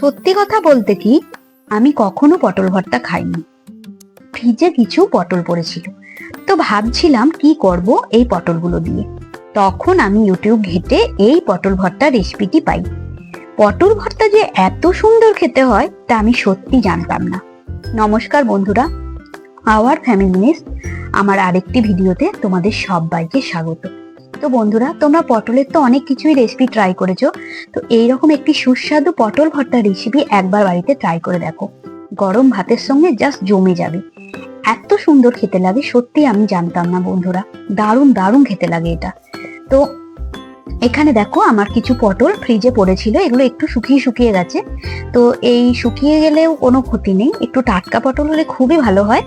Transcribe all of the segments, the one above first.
সত্যি কথা বলতে কি, আমি কখনো পটল ভর্তা খাইনি। ফ্রিজে কিছু পটল পড়েছিল। তো ভাবছিলাম কি করব এই পটলগুলো দিয়ে। তখন আমি ইউটিউব ঘেটে এই পটল ভর্তা রেসিপিটি পাই। পটল ভর্তা যে এত সুন্দর খেতে হয়, তা আমি সত্যি জানতাম না। নমস্কার বন্ধুরা আওয়ার ফ্যামিলি মেস আমার আরেকটি ভিডিওতে তোমাদের সবাইকে স্বাগত। তো বন্ধুরা, তোমরা পটলের তো অনেক কিছুই রেসিপি ট্রাই করেছ। তো এইরকম একটি সুস্বাদু পটল ভর্তা রেসিপি একবার বাড়িতে ট্রাই করে দেখো। গরম ভাতের সঙ্গে জাস্ট জমে যাবে। এত সুন্দর খেতে লাগে, সত্যি আমি জানতাম না বন্ধুরা। দারুণ দারুণ খেতে লাগে এটা। তো এখানে দেখো আমার কিছু পটল ফ্রিজে পড়েছিল, এগুলো একটু শুকিয়ে শুকিয়ে গেছে। তো এই শুকিয়ে গেলেও কোনো ক্ষতি নেই। একটু টাটকা পটল হলে খুবই ভালো হয়।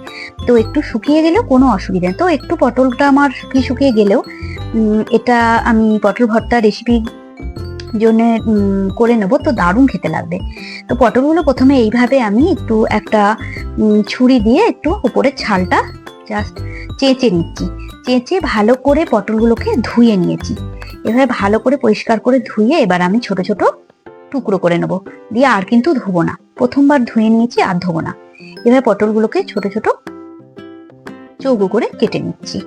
তো একটু শুকিয়ে গেলেও কোনো অসুবিধা তো একটু পটলটা আমার শুকিয়ে শুকিয়ে গেলেও এটা আমি পটল ভর্তা রেসিপি জন্য করে নেব। তো দারুণ খেতে লাগবে। তো পটলগুলো প্রথমে এইভাবে আমি একটু একটা ছুরি দিয়ে একটু উপরের ছালটা জাস্ট চেঁচে নিচ্ছি। চেঁচে ভালো করে পটলগুলোকে ধুয়ে নিয়েছি। এভাবে ভালো করে পরিষ্কার করে ধুয়ে এবার আমি ছোট ছোট টুকরো করে নেব। দিয়ে আর কিন্তু ধোবো না। প্রথমবার ধুয়ে নিয়েছি আর ধোবো না। এভাবে পটলগুলোকে ছোট ছোট চৌকো করে কেটে নিচ্ছি।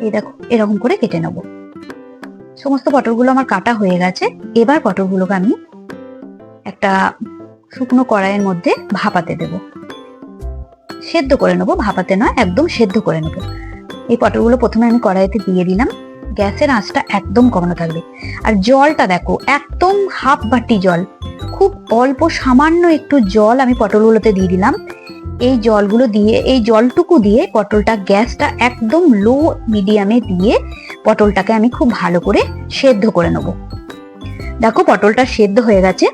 এই দেখো, এরকম করে কেটে নেব। সমস্ত পটলগুলো আমার কাটা হয়ে গেছে। এবার পটলগুলোকে আমি একটা শুকনো কড়াইয়ের মধ্যে ভাপাতে দেব। সেদ্ধ করে নেব, ভাপাতে নয়, একদম সেদ্ধ করে নেব। এই পটলগুলো প্রথমে আমি কড়াইতে দিয়ে দিলাম। গ্যাসের আঁচটা একদম কমানো থাকবে। আর জলটা দেখো, একদম হাফ বাটি জল। খুব অল্প সামান্য একটু জল আমি পটলগুলোতে দিয়ে দিলাম। এই জলগুলো দিয়ে, এই জলটুকু দিয়ে পটলটা গ্যাসটা একদম লো মিডিয়ামে দিয়ে পটলটাকে আমি খুব ভালো করে সেদ্ধ করে নেব। দেখো পটলটা সেদ্ধ হয়ে গেছে।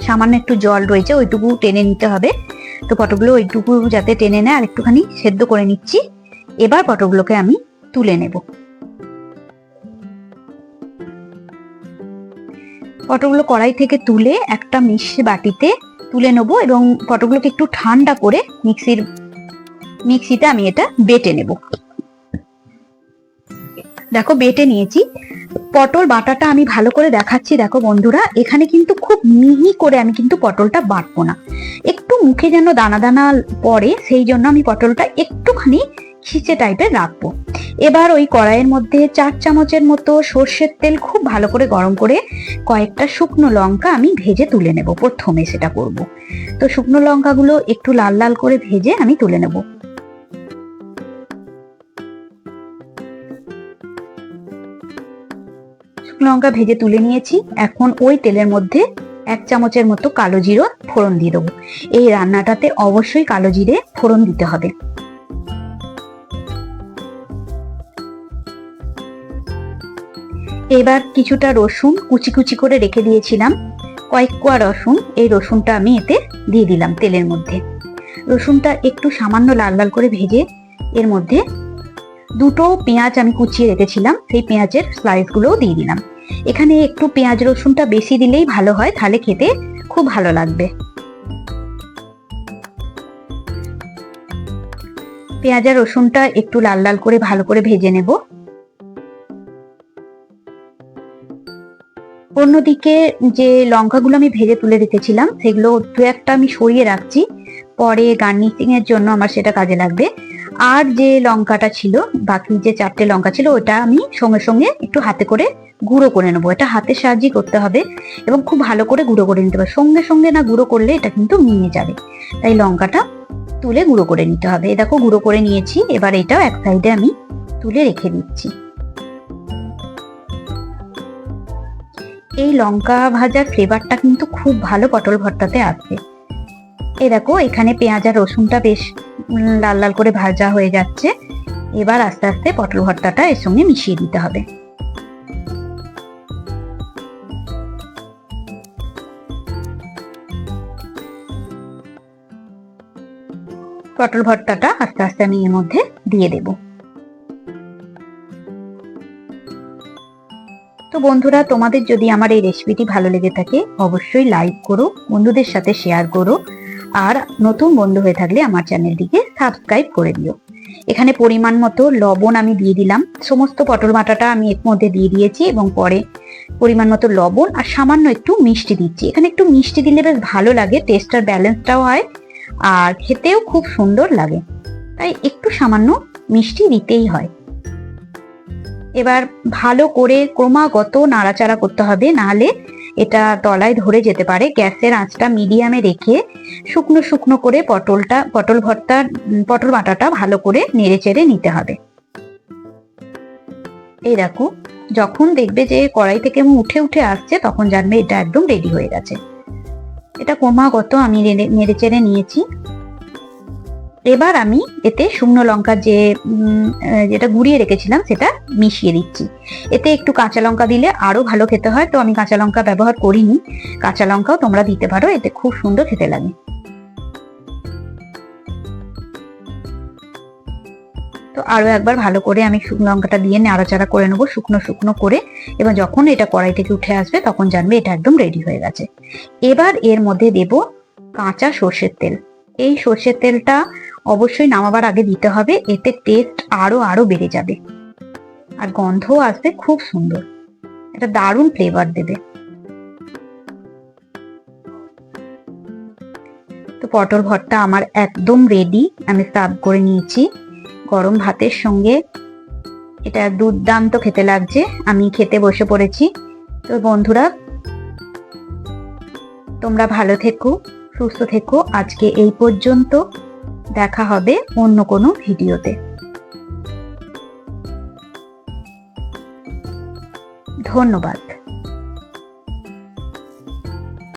সামান্য একটু জল রয়েছে, ওইটুকু টেনে নিতে হবে। তো পটলগুলো ওইটুকু যাতে টেনে নেয় আর একটুখানি সেদ্ধ করে নিচ্ছি। এবার পটলগুলোকে আমি তুলে নেব। পটলগুলো কড়াই থেকে তুলে একটা মিক্সি বাটিতে তুলে নেব এবং পটলগুলোকে একটু ঠান্ডা করে মিক্সির, মিক্সিতে আমি এটা বেটে নেব। দেখো, বেটে নিয়েছি। পটল বাটাটা আমি ভালো করে দেখাচ্ছি, দেখো বন্ধুরা। এখানে কিন্তু খুব মিহি করে আমি কিন্তু পটলটা বাটবো না। একটু মুখে যেন দানা দানা পড়ে, সেই জন্য আমি পটলটা একটুখানি খিচে টাইপের রাখব। এবার ওই কড়াইয়ের মধ্যে চার চামচের মতো সর্ষের তেল খুব ভালো করে গরম করে কয়েকটা শুকনো লঙ্কা আমি ভেজে তুলে নেব, প্রথমে সেটা করব। তো শুকনো লঙ্কাগুলো একটু লাল লাল করে ভেজে আমি তুলে নেব। লঙ্কা ভেজে তুলে নিয়েছি, এখন ওই তেলের মধ্যে এক চামচের মতো কালো জিরো ফোড়ন দিয়ে দেবো। এই রান্নাটাতে অবশ্যই কালো জিরে ফোড়ন দিতে হবে। এবার কিছুটা রসুন কুচি কুচি করে রেখে দিয়েছিলাম। কয়েক কোয়া রসুন, এই রসুনটা আমি এতে দিয়ে দিলাম তেলের মধ্যে। রসুনটা একটু সামান্য লাল লাল করে ভেজে এর মধ্যে দুটো পেঁয়াজ আমি কুচিয়ে রেখেছিলাম, সেই পেঁয়াজের স্লাইসগুলোও দিয়ে দিলাম। এখানে একটু পেঁয়াজ রসুনটা বেশি দিলেই ভালো হয়, তাহলে খেতে খুব ভালো লাগবে। পেঁয়াজ আর রসুনটা একটু লাল লাল করে ভালো করে ভেজে নেব। অন্যদিকে যে লঙ্কাগুলো আমি ভেজে তুলে রেখেছিলাম, সেগুলো দু একটা আমি সরিয়ে রাখছি। পরে গার্নিশিং এর জন্য আমার সেটা কাজে লাগবে। আর যে লঙ্কাটা ছিল, বাকি যে চারটে লঙ্কা ছিল, ওটা আমি সঙ্গে সঙ্গে একটু হাতে করে গুঁড়ো করে নেব। এটা হাতের সাহায্যে করতে হবে এবং খুব ভালো করে গুঁড়ো করে নিতে হবে। সঙ্গে সঙ্গে না গুঁড়ো করলে এটা কিন্তু মিয়ে যাবে। তাই লঙ্কাটা তুলে গুঁড়ো করে নিতে হবে। দেখো, গুঁড়ো করে নিয়েছি। এবার এটাও এক সাইডে আমি তুলে রেখে দিচ্ছি। এই লঙ্কা ভাজার ফ্লেভারটা কিন্তু খুব ভালো পটল ভর্তাতে আসবে এ দেখো, এখানে পেঁয়াজ আর রসুনটা বেশ লাল লাল করে ভাজা হয়ে যাচ্ছে। এবার আস্তে আস্তে পটল ভর্তাটা এর সঙ্গে মিশিয়ে দিতে হবে। পটল ভর্তাটা আস্তে আস্তে আমি এর মধ্যে দিয়ে দেব। তো বন্ধুরা, তোমাদের যদি আমার এই রেসিপিটি ভালো লেগে থাকে, অবশ্যই লাইক করো, বন্ধুদের সাথে শেয়ার করো, আর নতুন বন্ধু হয়ে থাকলে আমার চ্যানেলটিকে সাবস্ক্রাইব করে দিও। এখানে পরিমাণ মতো লবণ আমি দিয়ে দিলাম। সমস্ত পটল বাটাটা আমি এর মধ্যে দিয়ে দিয়েছি এবং পরে পরিমাণ মতো লবণ আর সামান্য একটু মিষ্টি দিচ্ছি। এখানে একটু মিষ্টি দিলে বেশ ভালো লাগে টেস্টার ব্যালেন্সটাও হয় আর খেতেও খুব সুন্দর লাগে। তাই একটু সামান্য মিষ্টি দিতেই হয়। এবার ভালো করে ক্রমাগত নাড়াচাড়া করতে হবে, নাহলে এটা তলায় ধরে যেতে পারে। গ্যাসের আঁচটা মিডিয়ামে রেখে শুকনো শুকনো করে পটলটা, পটল ভর্তা পটল বাটাটা ভালো করে নেড়ে চেড়ে নিতে হবে। এই দেখো, যখন দেখবে যে কড়াই থেকে উঠে উঠে আসছে, তখন জানবে এটা একদম রেডি হয়ে গেছে। এটা ক্রমাগত আমি নেড়ে- চেড়ে নিয়েছি। এবার আমি এতে শুকনো লঙ্কা যে যেটা গুঁড়িয়ে রেখেছিলাম, সেটা মিশিয়ে দিচ্ছি। এতে একটু কাঁচা লঙ্কা দিলে আরও ভালো খেতে হয়। তো আমি কাঁচা লঙ্কা ব্যবহার করিনি। কাঁচা লঙ্কাও তোমরা দিতে পারো, এতে খুব সুন্দর খেতে লাগে। তো আরও একবার ভালো করে আমি শুকনো লঙ্কাটা দিয়ে নাড়াচাড়া করে নেব, শুকনো শুকনো করে। এবং যখন এটা কড়াই থেকে উঠে আসবে, তখন জানবে এটা একদম রেডি হয়ে গেছে। এবার এর মধ্যে দেব কাঁচা সর্ষের তেল। এই সর্ষের তেলটা অবশ্যই নামাবার আগে দিতে হবে, এতে টেস্ট আরও আরও বেড়ে যাবে। আর গন্ধও আসবে, খুব সুন্দর। এটা দারুণ ফ্লেভার দেবে। তো পটল ভর্তা আমার একদম রেডি আমি সার্ভ করে নিয়েছি। গরম ভাতের সঙ্গে এটা দুর্দান্ত খেতে লাগছে, আমি খেতে বসে পড়েছি। তো বন্ধুরা, তোমরা ভালো থেকো। সুস্থ থেকো। আজকে এই পর্যন্ত। দেখা হবে অন্য কোনো ভিডিওতে। ধন্যবাদ।